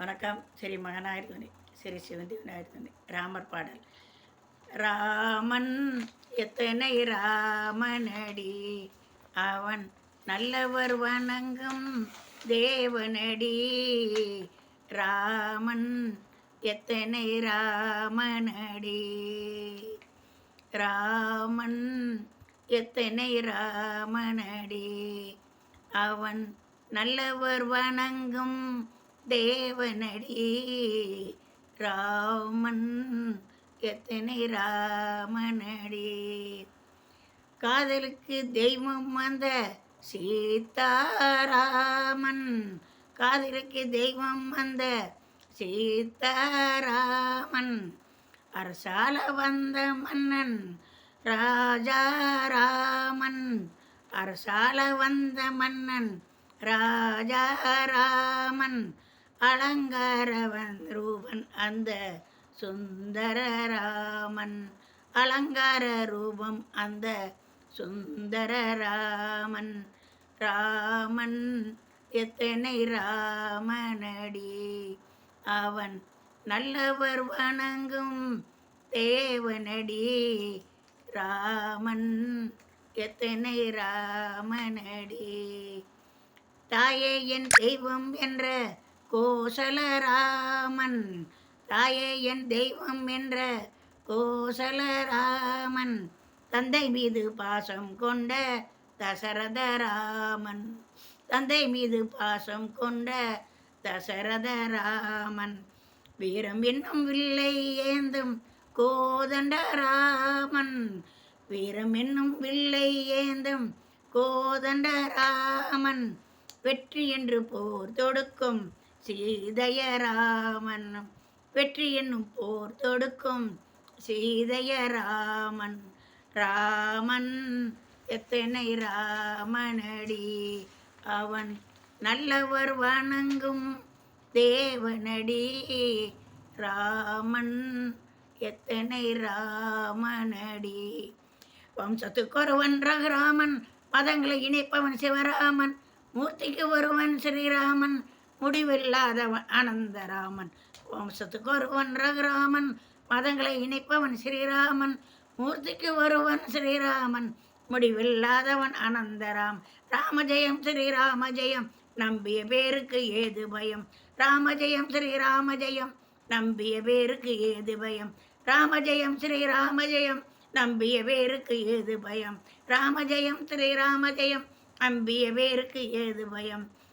வணக்கம். ஸ்ரீ மகனாயிருந்தனே ஸ்ரீ சிவந்தி விநாயகர்தனே ராமர் பாடல். ராமன் எத்தனை ராமனடி? அவன் நல்லவர் வணங்கும் தேவனடி. ராமன் எத்தனை ராமனடி? ராமன் எத்தனை ராமனடி? அவன் நல்லவர் வணங்கும் தேவனடி ராமன் எத்தனை ராமனடி? காதலுக்கு தெய்வம் வந்த சீதாராமன் காதலுக்கு தெய்வம் வந்த சீதாராமன் அரசால வந்த மன்னன் ராஜாராமன் அரசால வந்த மன்னன் ராஜாராமன் அலங்காரவன் ரூபன் அந்த சுந்தரராமன். அலங்கார ரூபம் அந்த சுந்தரராமன். ராமன் எத்தனை ராமனடி? அவன் நல்லவர் வணங்கும் தேவனடி. ராமன் எத்தனை ராமனடி? தாயே என் தெய்வம் என்ற கோசலராமன் தாயே என் தெய்வம் என்ற கோசலராமன் தந்தை மீது பாசம் கொண்ட தசரதராமன் தந்தை மீது பாசம் கொண்ட தசரதராமன். வீரம் என்னும் வில்லை ஏந்தும் கோதண்டராமன் வீரம் என்னும் வில்லை ஏந்தும் கோதண்டராமன். வெற்றி என்று போர் தொடுக்கும் சீதையராமன் வெற்றி என்னும் போர் தொடுக்கும் சீதையராமன் ராமன் எத்தனை ராமனடி? அவன் நல்லவர் வணங்கும் தேவனடி. ராமன் எத்தனை ராமனடி? வம்சத்துக்கொருவன் ரகுராமன் மதங்களை இணைப்பவன் சிவராமன் மூர்த்திக்கு ஒருவன் ஸ்ரீராமன் முடிவில்லாதவன் அனந்தராமன் வம்சத்துக்கு ஒருவன் ரகுராமன் மதங்களை இணைப்பவன் ஸ்ரீராமன் மூர்த்திக்கு ஒருவன் ஸ்ரீராமன். முடிவில்லாதவன் அனந்தராம் ராமஜெயம் ஸ்ரீராமஜெயம் நம்பிய பேருக்கு ஏது பயம்? ராமஜெயம் ஸ்ரீராமஜெயம் நம்பிய பேருக்கு ஏது பயம்? ராமஜெயம் ஸ்ரீராமஜெயம் நம்பிய பேருக்கு ஏது பயம்? ராமஜெயம் ஸ்ரீராம ஜெயம் நம்பிய பேருக்கு ஏது பயம்?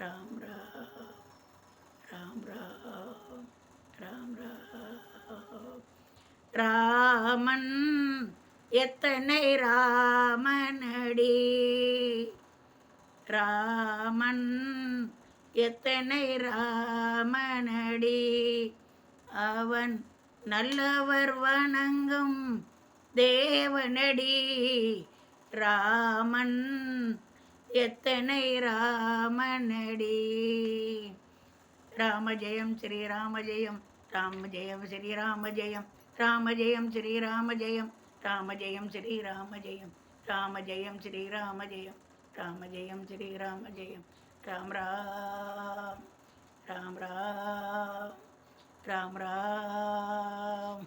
ராம் ராம் ராம் ராம் ராம் ராம் ராமன் எத்தனை ராமனடி? ராமன் எத்தனை ராமனடி? அவன் நல்லவர் வணங்கும் தேவனடி. ராமன் எத்தனை ராமனடி ராம ஜெயம் ஸ்ரீராம ஜெயம் ராம ஜெயம் ஸ்ரீராம ஜெயம் ராம ஜெயம் ஸ்ரீராம ஜெயம் ராம ஜெயம் ஸ்ரீராம ஜெயம் ராம ஜெயம் ஸ்ரீராம ஜெயம் ராம ஜெயம் ஸ்ரீராம ஜெயம் ராம் ராம் ராம் ராம் ராம் ராம்